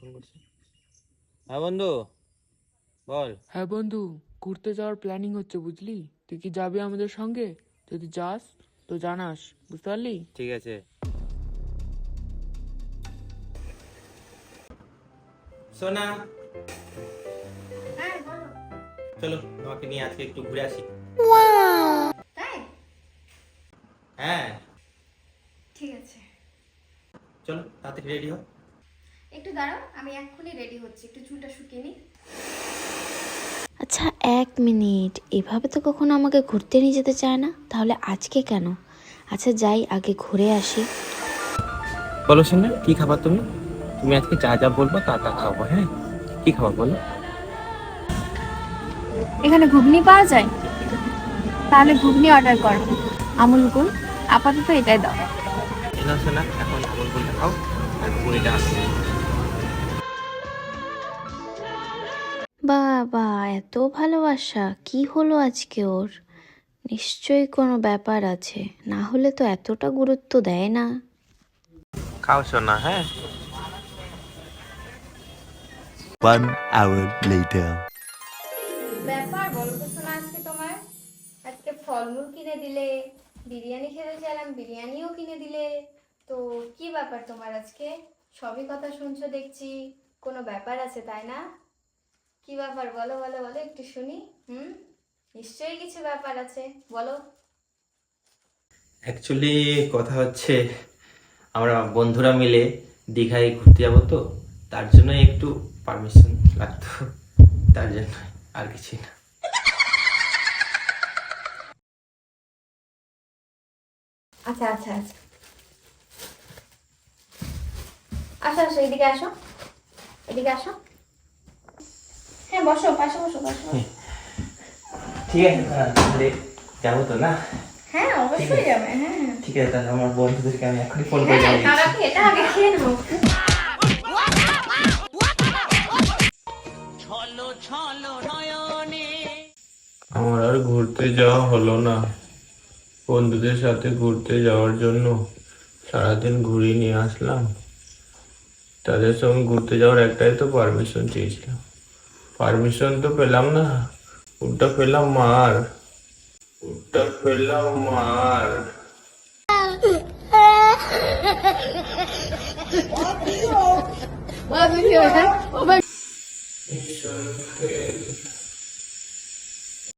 Phone করছে। হ্যাঁ বন্ধু বল। হ্যাঁ বন্ধু ঘুরতে যাওয়ার প্ল্যানিং হচ্ছে বুঝলি? তুই কি যাবি আমাদের সঙ্গে? যদি যাস তো জানাস বুঝতে পারলি? ঠিক আছে। সোনা। চলো তোমাকে নিয়ে আজকে একটু ঘুরে আসি তাই হ্যাঁ ঠিক আছে চলো তাড়াতাড়ি রেডি হও। একটু দাঁড়াও আমি এক্ষুনি রেডি হচ্ছি একটু চুলটা শুকিয়ে নিই। আচ্ছা এক মিনিট এভাবে তো কখনো আমাকে ঘুরতে নিয়ে যেতে চায় না? তাহলে আজকে কেন? আচ্ছা যাই আগে ঘুরে আসি। বলো সোনা কি খাবার তুমি? তুমি আজকে যা যা বলব তা তা খাব হ্যাঁ? কি খাবার বলো? এখানে ঘুগনি পাওয়া যায়? তাহলে ঘুগনি অর্ডার করো। আমুল গুল আপাতত এটাই দাও। এনা সোনা এখন আমল বলতে খাও আর পুরিটা আসবে বাবা এত ভালোবাসা কি হলো আজকে ওর? নিশ্চয়ই কোনো ব্যাপার আছে না হলে তো এতটা গুরুত্ব দেয় না। খাও সোনা হ্যাঁ? One hour later. ব্যাপার বলো তো শোনা আজকে তোমার? আজকে ফলমূল কিনে দিলে বিরিয়ানি খেতে চাইলাম বিরিয়ানিও কিনে দিলে। তো কি ব্যাপার তোমার আজকে? সবই কথা শুনছো দেখছি। কোনো ব্যাপার আছে তাই না? কি ব্যাপার? বলো বলো বলো একটু শুনি। হুম? নিশ্চয়ই কিছু ব্যাপার আছে। বলো। অ্যাকচুয়ালি কথা হচ্ছে আমরা বন্ধুরা মিলে দীঘায় ঘুরতে যাব তো। তার জন্য একটু পারমিশন লাগতো। তার জন্য আর কিছু না। আচ্ছা আচ্ছা আচ্ছা। আসো আসো এদিকে আসো। এদিকে আসো। হ্যাঁ বসো পাশে বসো ঠিক আছে তাহলে যাব তো না? হ্যাঁ অবশ্যই যাবে হ্যাঁ। হ্যাঁ ঠিক আছে তাহলে আমার বন্ধুদেরকে আমি এখনই ফোন করে জানিয়ে তার এটা আগে খেয়ে নেব আমার আর ঘুরতে যাওয়া হলো না। বন্ধুদের সাথে ঘুরতে যাওয়ার জন্য সারাদিন ঘুরিয়ে নিয়ে আসলাম। তাদের সঙ্গে ঘুরতে যাওয়ার একটাই তো পারমিশন চেয়েছিলাম। পারমিশন তো পেলাম না। উল্টা পেলাম মার উল্টা পেলাম মার ঈশ্বর